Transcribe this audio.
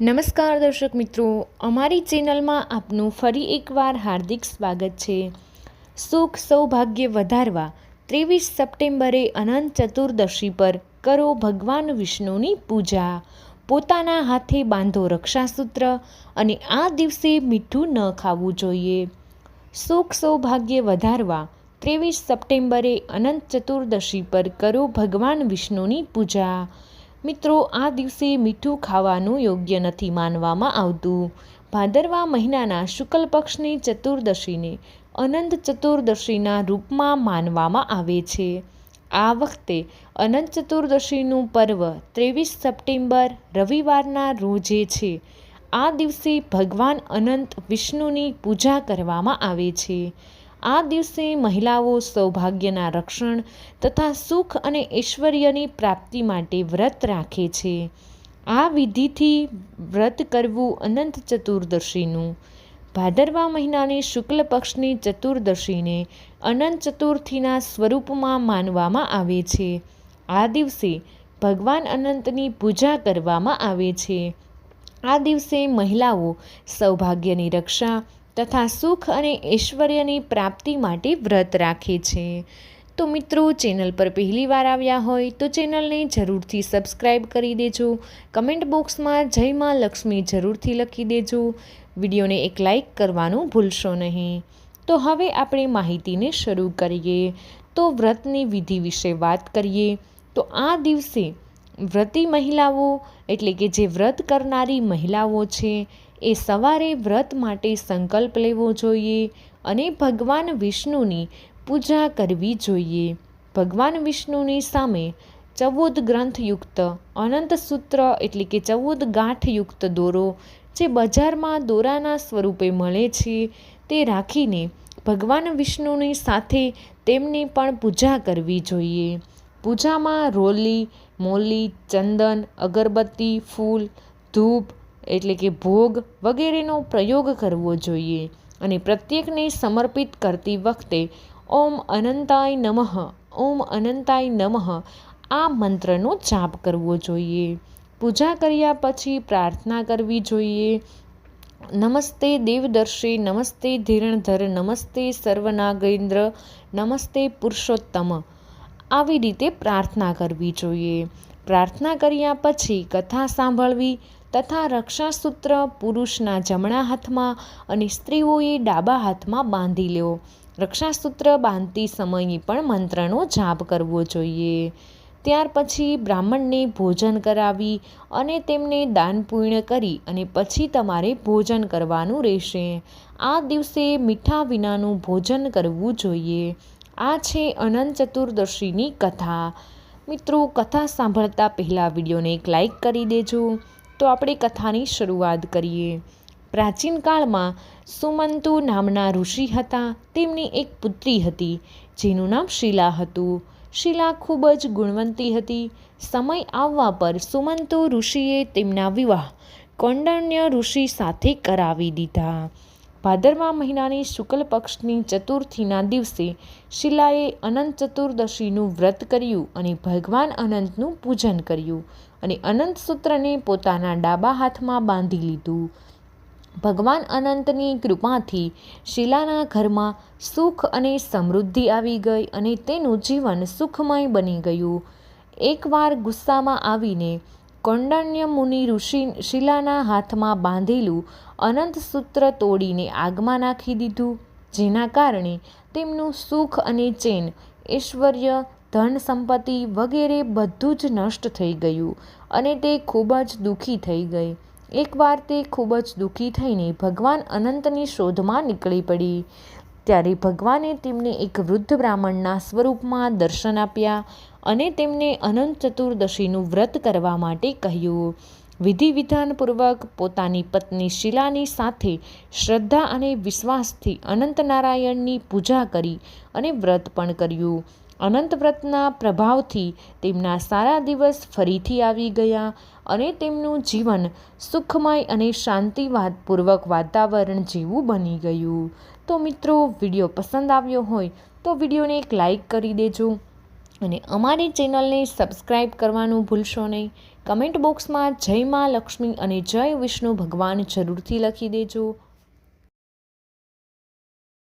નમસ્કાર દર્શક મિત્રો, અમારી ચેનલમાં આપનું ફરી એકવાર હાર્દિક સ્વાગત છે. સુખ સૌભાગ્ય વધારવા ત્રેવીસ સપ્ટેમ્બરે અનંત ચતુર્દશી પર કરો ભગવાન વિષ્ણુની પૂજા. પોતાના હાથે બાંધો રક્ષાસૂત્ર અને આ દિવસે મીઠું ન ખાવું જોઈએ. સુખ સૌભાગ્ય વધારવા ત્રેવીસ સપ્ટેમ્બરે અનંત ચતુર્દશી પર કરો ભગવાન વિષ્ણુની પૂજા. મિત્રો, આ દિવસે મીઠું ખાવાનું યોગ્ય નથી માનવામાં આવતું. ભાદરવા મહિનાના શુક્લ પક્ષની ચતુર્દશીને અનંત ચતુર્દશીના રૂપમાં માનવામાં આવે છે. આ વખતે અનંત ચતુર્દશીનું પર્વ ત્રેવીસ સપ્ટેમ્બર રવિવારના રોજે છે. આ દિવસે ભગવાન અનંત વિષ્ણુની પૂજા કરવામાં આવે છે. આ દિવસે મહિલાઓ સૌભાગ્યના રક્ષણ તથા સુખ અને ઐશ્વર્યની પ્રાપ્તિ માટે વ્રત રાખે છે. આ વિધિથી વ્રત કરવું અનંત ચતુર્દશીનું. ભાદરવા મહિનાની શુક્લ પક્ષની ચતુર્દશીને અનંત ચતુર્થીના સ્વરૂપમાં માનવામાં આવે છે. આ દિવસે ભગવાન અનંતની પૂજા કરવામાં આવે છે. આ દિવસે મહિલાઓ સૌભાગ્યની રક્ષા તથા સુખ અને ઐશ્વર્યની પ્રાપ્તિ માટે વ્રત રાખે છે. તો મિત્રો, ચેનલ પર પહેલી વાર આવ્યા હોય તો ચેનલને જરૂરથી સબસ્ક્રાઈબ કરી દેજો. કમેન્ટ બોક્સમાં જય માં લક્ષ્મી જરૂરથી લખી દેજો. વિડીયોને એક લાઈક કરવાનું ભૂલશો નહીં. તો હવે આપણે માહિતીને શરૂ કરીએ. તો વ્રતની વિધિ વિશે વાત કરીએ. તો આ દિવસે વ્રતી મહિલાઓ એટલે કે જે વ્રત કરનારી મહિલાઓ છે, એ સવારે વ્રત માટે સંકલ્પ લેવો જોઈએ અને ભગવાન વિષ્ણુની પૂજા કરવી જોઈએ. ભગવાન વિષ્ણુની સામે ચૌદ ગ્રંથયુક્ત અનંત સૂત્ર એટલે કે ચૌદ ગાંઠયુક્ત દોરો જે બજારમાં દોરાના સ્વરૂપે મળે છે, તે રાખીને ભગવાન વિષ્ણુની સાથે તેમની પણ પૂજા કરવી જોઈએ. પૂજામાં રોલી, મોલી, ચંદન, અગરબત્તી, ફૂલ, ધૂપ એટલે કે ભોગ વગેરેનો પ્રયોગ કરવો જોઈએ અને પ્રત્યેકને સમર્પિત કરતી વખતે ઓમ અનંતાય નમઃ, ઓમ અનંતાય નમઃ આ મંત્રનો જાપ કરવો જોઈએ. પૂજા કર્યા પછી પ્રાર્થના કરવી જોઈએ. નમસ્તે દેવદર્શી, નમસ્તે ધીરણધર, નમસ્તે સર્વનાગેન્દ્ર, નમસ્તે પુરુષોત્તમ આવી રીતે પ્રાર્થના કરવી જોઈએ. પ્રાર્થના કર્યા પછી કથા સાંભળવી તથા રક્ષાસૂત્ર પુરુષના જમણા હાથમાં અને સ્ત્રીઓએ ડાબા હાથમાં બાંધી લેવો રક્ષાસૂત્ર બાંધતી સમયે પણ મંત્રનો જાપ કરવો જોઈએ. ત્યાર પછી બ્રાહ્મણને ભોજન કરાવી અને તેમને દાન પૂર્ણ કરી અને પછી તમારે ભોજન કરવાનું રહેશે. આ દિવસે મીઠા વિનાનું ભોજન કરવું જોઈએ. આ છે અનંત ચતુર્દશીની કથા. મિત્રો, કથા સાંભળતા પહેલાં વિડીયોને એક લાઈક કરી દેજો. તો આપણે કથાની શરૂઆત કરીએ. પ્રાચીન કાળમાં સુમંતુ નામના ઋષિ હતા. તેમની એક પુત્રી હતી, જેનું નામ શીલા હતું. શીલા ખૂબ જ ગુણવંતી હતી. સમય આવવા પર સુમંતુ ઋષિએ તેમના વિવાહ કૌંડન્ય ઋષિ સાથે કરાવી દીધા. ભાદરવા મહિનાની શુક્લ પક્ષની ચતુર્થીના દિવસે શિલાએ અનંત ચતુર્દશીનું વ્રત કર્યું અને ભગવાન અનંતનું પૂજન કર્યું અને અનંત સૂત્રને પોતાના ડાબા હાથમાં બાંધી લીધું. ભગવાન અનંતની કૃપાથી શિલાના ઘરમાં સુખ અને સમૃદ્ધિ આવી ગઈ અને તેનું જીવન સુખમય બની ગયું. એકવાર ગુસ્સામાં આવીને કૌંડન્ય મુનિ ઋષિ શિલાના હાથમાં બાંધેલું અનંત સૂત્ર તોડીને આગમાં નાખી દીધું, જેના કારણે તેમનું સુખ અને ચેન, ઐશ્વર્ય, ધન સંપત્તિ વગેરે બધું જ નષ્ટ થઈ ગયું અને તે ખૂબ જ દુઃખી થઈ ગઈ. એકવાર તે ખૂબ જ દુઃખી થઈને ભગવાન અનંતની શોધમાં નીકળી પડી. ત્યારે ભગવાને તેમને એક વૃદ્ધ બ્રાહ્મણના સ્વરૂપમાં દર્શન આપ્યા. અને તેમને અનંત ચતુર્દશીનું વ્રત કરવા માટે કહ્યું. વિધિ વિધાનપૂર્વક પોતાની પત્ની શિલાની સાથે શ્રદ્ધા અને વિશ્વાસથી અનંત નારાયણની પૂજા કરી અને વ્રત પણ કર્યું. અનંત વ્રતના પ્રભાવથી તેમના સારા દિવસ ફરીથી આવી ગયા અને તેમનું જીવન સુખમય અને શાંતિવાદપૂર્વક વાતાવરણ જેવું બની ગયું. તો મિત્રો, વીડિયો પસંદ આવ્યો હોય તો વિડીયોને એક લાઈક કરી દેજો. અને અમારી ચેનલને સબસ્ક્રાઈબ કરવાનું ભૂલશો નહીં. કમેન્ટ બોક્સમાં જય મા લક્ષ્મી અને જય વિષ્ણુ ભગવાન જરૂરથી લખી દેજો.